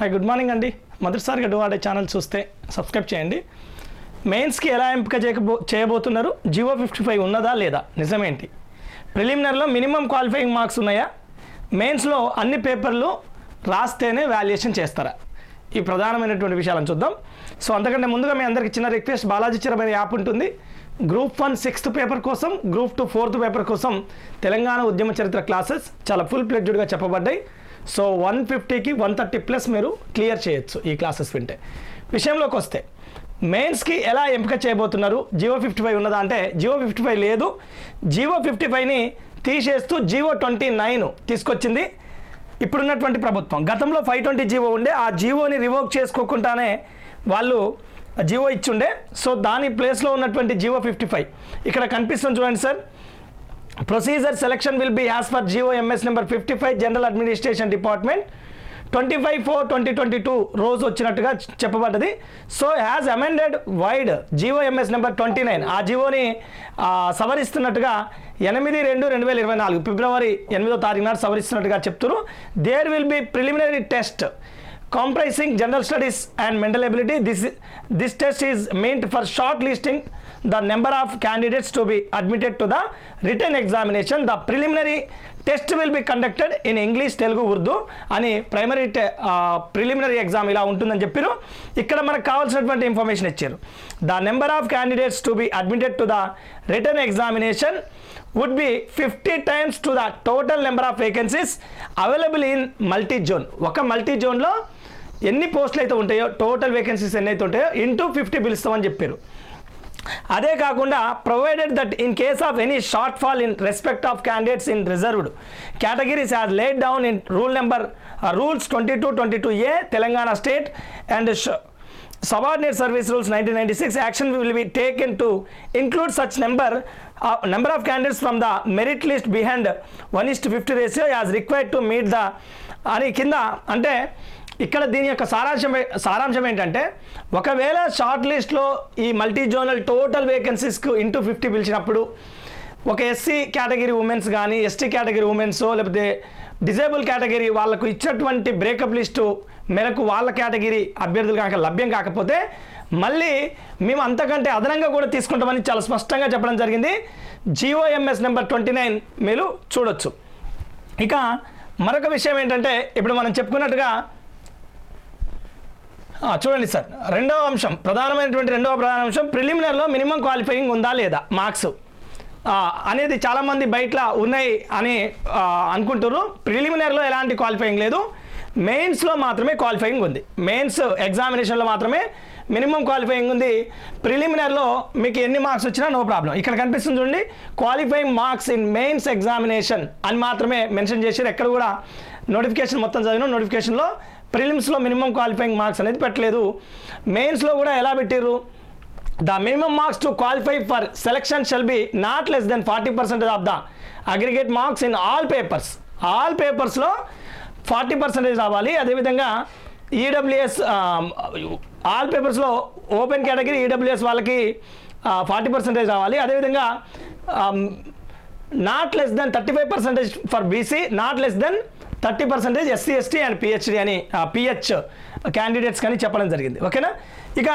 Hi good morning అండి మొదటిసారిగా వాడే ఛానల్ చూస్తే సబ్స్క్రైబ్ చేయండి. మెయిన్స్కి ఎలా ఎంపిక చేయబో చేయబోతున్నారు? జియో ఫిఫ్టీ ఫైవ్ ఉన్నదా లేదా? నిజమేంటి? ప్రిలిమినరీలో మినిమం క్వాలిఫైయింగ్ మార్క్స్ ఉన్నాయా? మెయిన్స్లో అన్ని పేపర్లు రాస్తేనే వాల్యుయేషన్ చేస్తారా? ఈ ప్రధానమైనటువంటి విషయాలను చూద్దాం. సో అంతకంటే ముందుగా మీ అందరికి చిన్న రిక్వెస్ట్ బాలాజీ చిరమైన యాప్ ఉంటుంది. గ్రూప్ వన్ సిక్స్త్ పేపర్ కోసం గ్రూప్ టూ ఫోర్త్ పేపర్ కోసం తెలంగాణ ఉద్యమ చరిత్ర క్లాసెస్ చాలా ఫుల్ ప్లెడ్జ్డ్గా చెప్పబడ్డాయి. సో వన్ ఫిఫ్టీకి వన్ థర్టీ ప్లస్ మీరు క్లియర్ చేయొచ్చు ఈ క్లాసెస్ వింటే. విషయంలోకి వస్తే మెయిన్స్కి ఎలా ఎంపిక చేయబోతున్నారు? జియో ఫిఫ్టీ ఫైవ్ ఉన్నదా అంటే జియో ఫిఫ్టీ ఫైవ్ లేదు. జియో ఫిఫ్టీ ఫైవ్ని తీసేస్తూ జియో ట్వంటీ నైన్ తీసుకొచ్చింది. ఇప్పుడున్నటువంటి ప్రభుత్వం. గతంలో ఫైవ్ ట్వంటీ జీవో ఉండే ఆ జీవోని రివోక్ చేసుకోకుండానే వాళ్ళు జీవో ఇచ్చుండే. సో దాని ప్లేస్లో ఉన్నటువంటి జీవో ఫిఫ్టీ ఫైవ్. ఇక్కడ కనిపిస్తుంది చూడండి sir. Procedure selection will be as per G O M S number fifty five general administration department twenty five four twenty twenty two రోజు వచ్చినట్టుగా చెప్పబడ్డది. So has amended vide G O M S number twenty nine ఆ జియోని సవరిస్తున్నట్టుగా ఎనిమిది రెండు రెండు వేల ఇరవై నాలుగు ఫిబ్రవరి ఎనిమిదో తారీఖు నాడు సవరిస్తున్నట్టుగా చెప్తున్నారు there will be preliminary test comprising general studies and mental this this test test is for shortlisting the number of candidates to be admitted to the written examination the preliminary test will be conducted in English Telugu Urdu అని primary preliminary exam ఇలా ఉంటుందని చెప్పారు ఇక్కడ మనకు కావాల్సినటువంటి information ఇచ్చారు the number of candidates to be admitted to the written examination would be fifty times to the total number of vacancies available in multi zone ఒక multi జోన్లో ఎన్ని పోస్టులు అయితే ఉంటాయో టోటల్ వేకెన్సీస్ ఎన్ని అయితే ఉంటాయో ఇంటూ ఫిఫ్టీ పిలుస్తామని చెప్పారు. అదే కాకుండా provided that in case of any shortfall in respect of candidates in reserved categories as laid down in rule number rules twenty two twenty two A Telangana state and subordinate service rules 1996 action will be taken to include such number uh, number of candidates from the merit list behind 1 is to 50 ratio as required to meet the అని కింద అంటే ఇక్కడ దీని యొక్క సారాంశం సారాంశం ఏంటంటే ఒకవేళ షార్ట్ లిస్ట్లో ఈ మల్టీ జోనల్ టోటల్ వేకెన్సీస్కు ఇంటూ ఫిఫ్టీ పిలిచినప్పుడు ఒక ఎస్సీ కేటగిరీ ఉమెన్స్ కానీ ఎస్టీ కేటగిరీ ఉమెన్స్ లేకపోతే డిజేబుల్ కేటగిరీ వాళ్ళకు ఇచ్చినటువంటి బ్రేకప్ లిస్టు మేరకు వాళ్ళ కేటగిరీ అభ్యర్థులు కనుక లభ్యం కాకపోతే మళ్ళీ మేము అంతకంటే అదనంగా కూడా తీసుకుంటామని చాలా స్పష్టంగా చెప్పడం జరిగింది. జిఓఎంఎస్ నెంబర్ ట్వంటీ నైన్ మీరు చూడొచ్చు. ఇక మరొక విషయం ఏంటంటే ఇప్పుడు మనం చెప్పుకున్నట్టుగా చూడండి సార్. రెండవ అంశం. ప్రధానమైనటువంటి రెండవ ప్రధాన అంశం ప్రిలిమినరీలో మినిమం క్వాలిఫైయింగ్ ఉందా లేదా? మార్క్స్. అనేది చాలామంది బయట ఉన్నాయి అని అనుకుంటున్నారు. ప్రిలిమినర్లో ప్రిలిమినరీలో ఎలాంటి క్వాలిఫైయింగ్ లేదు. మెయిన్స్లో మాత్రమే క్వాలిఫైయింగ్ ఉంది. మెయిన్స్ ఎగ్జామినేషన్లో మాత్రమే మినిమం క్వాలిఫైయింగ్ ఉంది. ప్రిలిమినరీలో మీకు ఎన్ని మార్క్స్ వచ్చినా నో ప్రాబ్లం. ఇక్కడ కనిపిస్తుంది చూడండి. Qualifying marks in mains examination అని మాత్రమే మెన్షన్ చేశారు. ఎక్కడ కూడా నోటిఫికేషన్ మొత్తం చదివిన నోటిఫికేషన్లో ప్రిలిమ్స్లో మినిమం క్వాలిఫైయింగ్ మార్క్స్ అనేది పెట్టలేదు. మెయిన్స్లో కూడా ఎలా పెట్టారు the minimum marks to qualify for selection shall be not less than forty percentage of the aggregate marks in all papers. All పేపర్స్లో ఫార్టీ పర్సెంటేజ్ రావాలి. అదేవిధంగా ఈడబ్ల్యూఎస్ ఆల్ పేపర్స్లో ఓపెన్ కేటగిరీ ఈడబ్ల్యూఎస్ వాళ్ళకి ఫార్టీ పర్సెంటేజ్ రావాలి. అదేవిధంగా not less than thirty five percentage for BC not less than thirty percentage SC ST and PhD అని PH candidates కానీ చెప్పడం జరిగింది. ఓకేనా? ఇక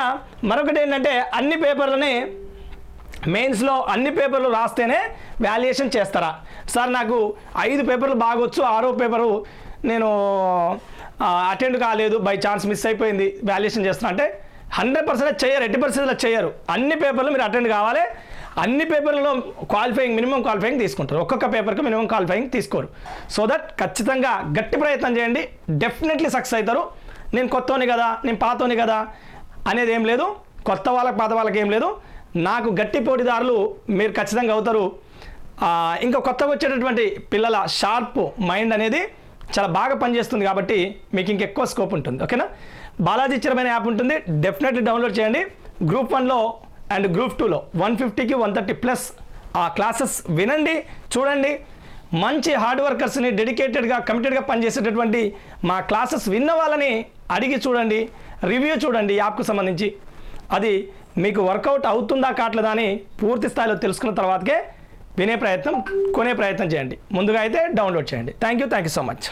మరొకటి ఏంటంటే అన్ని పేపర్లని మెయిన్స్లో అన్ని పేపర్లు రాస్తేనే వాల్యుయేషన్ చేస్తారా? సార్ నాకు ఐదు పేపర్లు బాగొచ్చు ఆరో పేపరు నేను అటెండ్ కాలేదు బై ఛాన్స్ మిస్ అయిపోయింది వాల్యుయేషన్ చేస్తున్నా. అంటే హండ్రెడ్ పర్సెంట్ చేయరు ఎట్టి పర్సెంట్లో చేయరు. అన్ని పేపర్లు మీరు అటెండ్ కావాలి అన్ని పేపర్లలో క్వాలిఫైయింగ్ మినిమం క్వాలిఫైయింగ్ తీసుకుంటారు. ఒక్కొక్క పేపర్కి మినిమం క్వాలిఫైయింగ్ తీసుకోరు. సో దట్ ఖచ్చితంగా గట్టి ప్రయత్నం చేయండి. డెఫినెట్లీ సక్సెస్ అవుతారు. నేను కొత్తోని కదా నేను పాతోని కదా అనేది ఏం లేదు. కొత్త వాళ్ళకి పాత వాళ్ళకి ఏం లేదు. నాకు గట్టి పోటీదారులు మీరు ఖచ్చితంగా అవుతారు. ఇంకా కొత్తగా వచ్చేటటువంటి పిల్లల షార్ప్ మైండ్ అనేది చాలా బాగా పనిచేస్తుంది కాబట్టి మీకు ఇంకెక్కువ స్కోప్ ఉంటుంది. ఓకేనా బాలాజీ చిరమైన యాప్ ఉంటుంది. డెఫినెట్లీ డౌన్లోడ్ చేయండి. గ్రూప్ వన్లో అండ్ గ్రూప్ టూలో వన్ ఫిఫ్టీకి వన్ థర్టీ ప్లస్ ఆ క్లాసెస్ వినండి చూడండి. మంచి హార్డ్ వర్కర్స్ని డెడికేటెడ్గా కమిటెడ్గా పనిచేసేటటువంటి మా క్లాసెస్ విన్న వాళ్ళని అడిగి చూడండి రివ్యూ చూడండి యాప్కు సంబంధించి. అది మీకు వర్కౌట్ అవుతుందా కావట్లేదా అని పూర్తి స్థాయిలో తెలుసుకున్న తర్వాతకే వినే ప్రయత్నం కొనే ప్రయత్నం చేయండి. ముందుగా అయితే డౌన్లోడ్ చేయండి. Thank you thank you so much.